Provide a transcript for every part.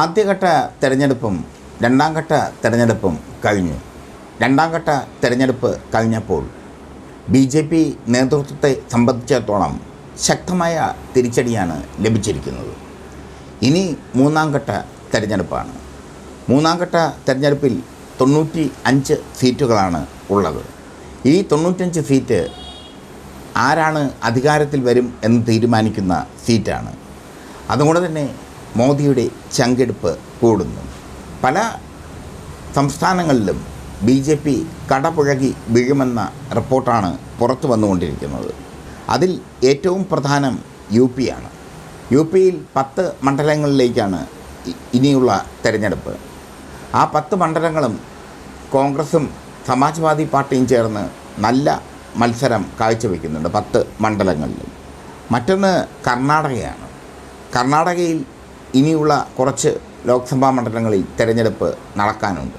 ആദ്യഘട്ട തെരഞ്ഞെടുപ്പും രണ്ടാം ഘട്ട തെരഞ്ഞെടുപ്പും കഴിഞ്ഞു. രണ്ടാം ഘട്ട തെരഞ്ഞെടുപ്പ് കഴിഞ്ഞപ്പോൾ ബി ജെ പി നേതൃത്വത്തെ സംബന്ധിച്ചിടത്തോളം ശക്തമായ തിരിച്ചടിയാണ് ലഭിച്ചിരിക്കുന്നത്. ഇനി മൂന്നാം ഘട്ട തെരഞ്ഞെടുപ്പാണ്. മൂന്നാം ഘട്ട തെരഞ്ഞെടുപ്പിൽ തൊണ്ണൂറ്റി അഞ്ച് സീറ്റുകളാണ് ഉള്ളത്. ഈ തൊണ്ണൂറ്റഞ്ച് സീറ്റ് ആരാണ് അധികാരത്തിൽ വരും എന്ന് തീരുമാനിക്കുന്ന സീറ്റാണ്. അതുകൊണ്ട് തന്നെ മോദിയുടെ ചങ്കെടുപ്പ് കൂടുന്നു. പല സംസ്ഥാനങ്ങളിലും ബി ജെ പി കടപുഴകി വീഴുമെന്ന റിപ്പോർട്ടാണ് പുറത്തു വന്നുകൊണ്ടിരിക്കുന്നത്. അതിൽ ഏറ്റവും പ്രധാനം യു പി ആണ്. യു പിയിൽ പത്ത് മണ്ഡലങ്ങളിലേക്കാണ് ഇനിയുള്ള തെരഞ്ഞെടുപ്പ്. ആ പത്ത് മണ്ഡലങ്ങളും കോൺഗ്രസും സമാജ്വാദി പാർട്ടിയും ചേർന്ന് നല്ല മത്സരം കാഴ്ചവെക്കുന്നുണ്ട് പത്ത് മണ്ഡലങ്ങളിലും. മറ്റൊന്ന് കർണാടകയാണ്. കർണാടകയിൽ ഇനിയുള്ള കുറച്ച് ലോക്സഭാ മണ്ഡലങ്ങളിൽ തിരഞ്ഞെടുപ്പ് നടക്കാനുണ്ട്.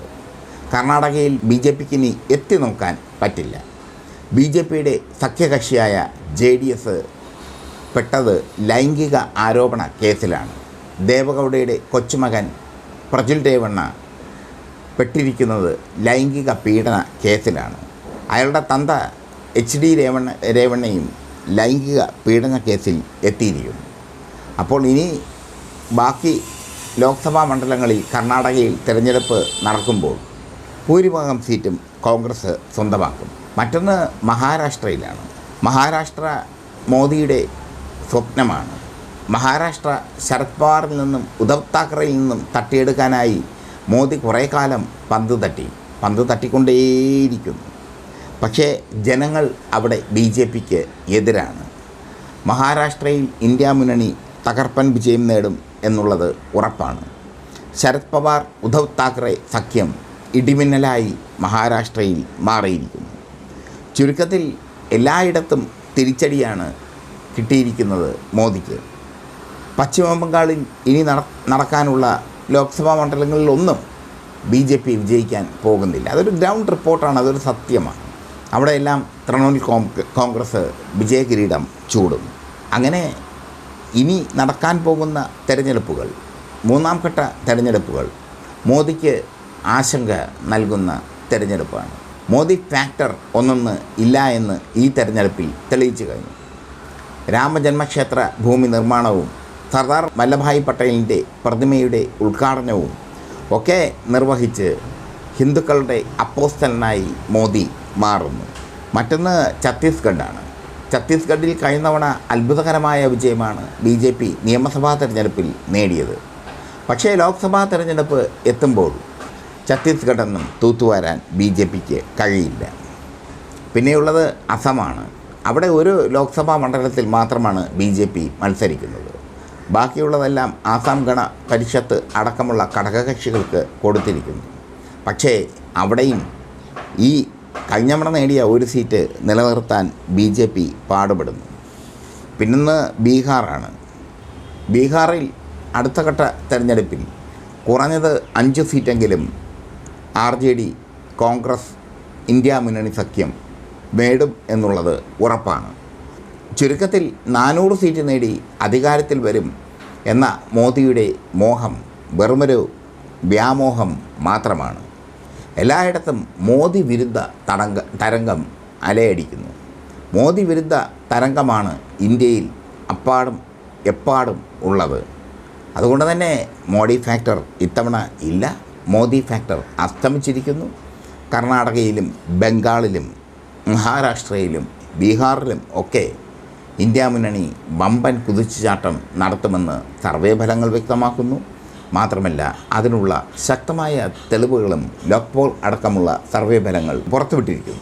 കർണാടകയിൽ ബി ജെ പിക്ക് ഇനി എത്തി നോക്കാൻ പറ്റില്ല. ബി ജെ പിയുടെ സഖ്യകക്ഷിയായ ജെ ഡി എസ് പെട്ടത് ലൈംഗിക ആരോപണ കേസിലാണ്. ദേവഗൗഡയുടെ കൊച്ചുമകൻ പ്രജുൽ രേവണ്ണ പെട്ടിരിക്കുന്നത് ലൈംഗിക പീഡന കേസിലാണ്. അയാളുടെ തന്ത എച്ച് ഡി രേവണ്ണ രേവണ്ണയും ലൈംഗിക പീഡന കേസിൽ എത്തിയിരിക്കുന്നു. അപ്പോൾ ഇനി ബാക്കി ലോക്സഭാ മണ്ഡലങ്ങളിൽ കർണാടകയിൽ തിരഞ്ഞെടുപ്പ് നടക്കുമ്പോൾ ഭൂരിഭാഗം സീറ്റും കോൺഗ്രസ് സ്വന്തമാക്കും. മറ്റൊന്ന് മഹാരാഷ്ട്രയിലാണ്. മഹാരാഷ്ട്ര മോദിയുടെ സ്വപ്നമാണ്. മഹാരാഷ്ട്ര ശരത് പവാറിൽ നിന്നും ഉദ്ധവ് താക്കറയിൽ നിന്നും തട്ടിയെടുക്കാനായി മോദി കുറേ കാലം പന്ത് തട്ടി പന്ത് തട്ടിക്കൊണ്ടേയിരിക്കുന്നു. പക്ഷേ ജനങ്ങൾ അവിടെ ബി ജെ പിക്ക് എതിരാണ്. മഹാരാഷ്ട്രയിൽ ഇന്ത്യ മുന്നണി തകർപ്പൻ വിജയം നേടും എന്നുള്ളത് ഉറപ്പാണ്. ശരത് പവാർ ഉദ്ധവ് താക്കറെ സഖ്യം ഇടിമിന്നലായി മഹാരാഷ്ട്രയിൽ മാറിയിരിക്കുന്നു. ചുരുക്കത്തിൽ എല്ലായിടത്തും തിരിച്ചടിയാണ് കിട്ടിയിരിക്കുന്നത് മോദിക്ക്. പശ്ചിമ ബംഗാളിൽ ഇനി നട നടക്കാനുള്ള ലോക്സഭാ മണ്ഡലങ്ങളിലൊന്നും ബി ജെ പി വിജയിക്കാൻ പോകുന്നില്ല. അതൊരു ഗ്രൗണ്ട് റിപ്പോർട്ടാണ് അതൊരു സത്യമാണ്. അവിടെയെല്ലാം തൃണമൂൽ കോൺഗ് കോൺഗ്രസ് വിജയകിരീടം ചൂടും. അങ്ങനെ ഇനി നടക്കാൻ പോകുന്ന തെരഞ്ഞെടുപ്പുകൾ മൂന്നാം ഘട്ട തെരഞ്ഞെടുപ്പുകൾ മോദിക്ക് ആശങ്ക നൽകുന്ന തെരഞ്ഞെടുപ്പാണ്. മോദി ഫാക്ടർ ഒന്നൊന്ന് ഇല്ല എന്ന് ഈ തെരഞ്ഞെടുപ്പിൽ തെളിയിച്ചു കഴിഞ്ഞു. രാമജന്മക്ഷേത്ര ഭൂമി നിർമ്മാണവും സർദാർ വല്ലഭായ് പട്ടേലിന്റെ പ്രതിമയുടെ ഉദ്ഘാടനവും ഒക്കെ നിർവഹിച്ച് ഹിന്ദുക്കളുടെ അപ്പോസ്തലനായി മോദി മാറുന്നു. മറ്റൊന്ന് ഛത്തീസ്ഗഡാണ് ഛത്തീസ്ഗഡിൽ കഴിഞ്ഞ തവണ അത്ഭുതകരമായ വിജയമാണ് ബി ജെ പി നിയമസഭാ തെരഞ്ഞെടുപ്പിൽ നേടിയത്. പക്ഷേ ലോക്സഭാ തെരഞ്ഞെടുപ്പ് എത്തുമ്പോൾ ഛത്തീസ്ഗഡെന്നും തൂത്തുവാരാൻ ബി ജെ പിക്ക് കഴിയില്ല. പിന്നെയുള്ളത് അസമാണ്. അവിടെ ഒരു ലോക്സഭാ മണ്ഡലത്തിൽ മാത്രമാണ് ബി ജെ പി മത്സരിക്കുന്നത്. ബാക്കിയുള്ളതെല്ലാം ആസാം ഗണ പരിഷത്ത് അടക്കമുള്ള ഘടകകക്ഷികൾക്ക് കൊടുത്തിരിക്കുന്നു. പക്ഷേ അവിടെയും ഈ കഴിഞ്ഞവണ നേടിയ ഒരു സീറ്റ് നിലനിർത്താൻ ബി ജെ പി പാടുപെടുന്നു. പിന്നൊന്ന് ബീഹാറാണ്. ബീഹാറിൽ അടുത്ത ഘട്ട തെരഞ്ഞെടുപ്പിൽ കുറഞ്ഞത് അഞ്ച് സീറ്റെങ്കിലും R J D Congress India മുന്നണി സഖ്യം നേടും എന്നുള്ളത് ഉറപ്പാണ്. ചുരുക്കത്തിൽ നാനൂറ് സീറ്റ് നേടി അധികാരത്തിൽ വരും എന്ന മോദിയുടെ മോഹം വെറുമൊരു വ്യാമോഹം മാത്രമാണ്. എല്ലായിടത്തും മോദി വിരുദ്ധ തടങ്ക തരംഗം അലയടിക്കുന്നു. മോദി വിരുദ്ധ തരംഗമാണ് ഇന്ത്യയിൽ അപ്പാടും എപ്പാടും ഉള്ളത്. അതുകൊണ്ട് തന്നെ മോഡി ഫാക്ടർ ഇത്തവണ ഇല്ല. മോദി ഫാക്ടർ അസ്തമിച്ചിരിക്കുന്നു. കർണാടകയിലും ബംഗാളിലും മഹാരാഷ്ട്രയിലും ബീഹാറിലും ഒക്കെ ഇന്ത്യ മുന്നണി വമ്പൻ കുതിച്ചുചാട്ടം നടത്തുമെന്ന് സർവേ ഫലങ്ങൾ വ്യക്തമാക്കുന്നു. മാത്രമല്ല അതിനുള്ള ശക്തമായ തെളിവുകളും ലോക്പോൾ അടക്കമുള്ള സർവേ ഫലങ്ങൾ പുറത്തുവിട്ടിരിക്കുന്നു.